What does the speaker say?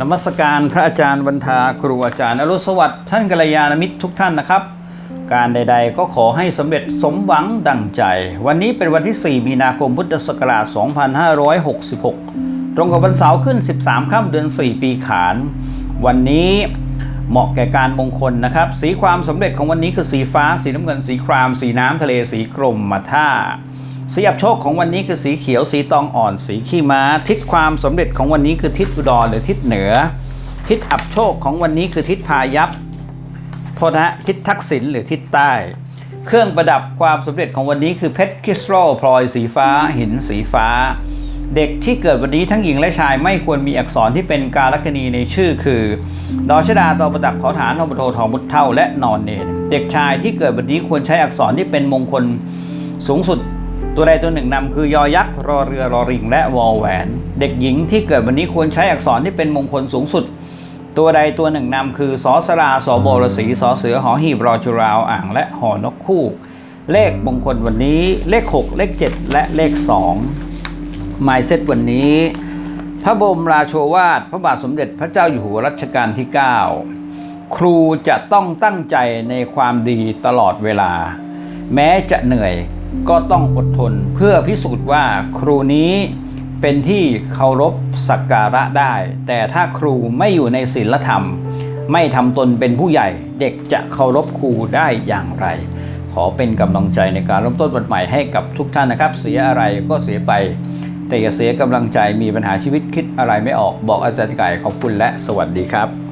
นมัสการพระอาจารย์บรรทาครูอาจารย์อรุสวัสดิ์ท่านกัลยาณมิตรทุกท่านนะครับ การใดๆก็ขอให้สำเร็จสมหวังดังใจ วันนี้เป็นวันที่ 4 มีนาคมพุทธศักราช 2566 ตรงกับวันเสาร์ขึ้น 13 ค่ำเดือน 4 ปีขาน วันนี้เหมาะแก่การมงคลนะครับ สีความสำเร็จของวันนี้คือสีฟ้า สีน้ำเงิน สีคราม สีน้ำทะเล สีกรมมาท่า สีอับโชคของวันนี้คือสีเขียวสีตองอ่อน สีขี้ม้า ทิศความสำเร็จของวันนี้คือทิศอุดรหรือทิศเหนือ ทิศอับโชคของวันนี้คือทิศพายัพโทษนะฮะทิศทักษิณหรือทิศใต้ เครื่องประดับความสำเร็จของวันนี้คือเพชรคริสตัลพลอยสีฟ้า หินสีฟ้า เด็กที่เกิดวันนี้ทั้งหญิงและชายไม่ควรมีอักษรที่เป็นการลักณีในชื่อคือดอชดาตอประดักขอฐานนอปโททองมุดเท่าและนอนเนนเด็กชายที่เกิดวันนี้ควรใช้อักษรที่เป็นมงคลสูงสุด ตัวใดตัวหนึ่งนำคือยอยักษ์รอเรือรอริง และวอลแหวน เด็กหญิงที่เกิดวันนี้ควรใช้อักษรที่เป็นมงคลสูงสุด ตัวใดตัวหนึ่งนำคือสอสราสอบรสีสอเสือหอหีบรอจุราวอ่างและหอนกคู่ เลขมงคลวันนี้เลข 6 เลข 7 และเลข2หมายเซตวันนี้ พระบรมราโชวาท พระบาทสมเด็จพระเจ้าอยู่หัวรัชกาลที่ 9 ครูจะต้องตั้งใจในความดีตลอดเวลา แม้จะเหนื่อย ก็ต้องอดทนเพื่อพิสูจน์ว่าครูนี้เป็นที่เคารพสักการะได้ แต่ถ้าครูไม่อยู่ในศีลธรรม ไม่ทำตนเป็นผู้ใหญ่เด็กจะเคารพครูได้อย่างไร ขอเป็นกำลังใจในการเริ่มต้นวันใหม่ให้กับทุกท่านนะครับ เสียอะไรก็เสียไป แต่อย่าเสียกำลังใจมีปัญหาชีวิตคิดอะไรไม่ออกบอกอาจารย์ไก่ขอบคุณและสวัสดีครับ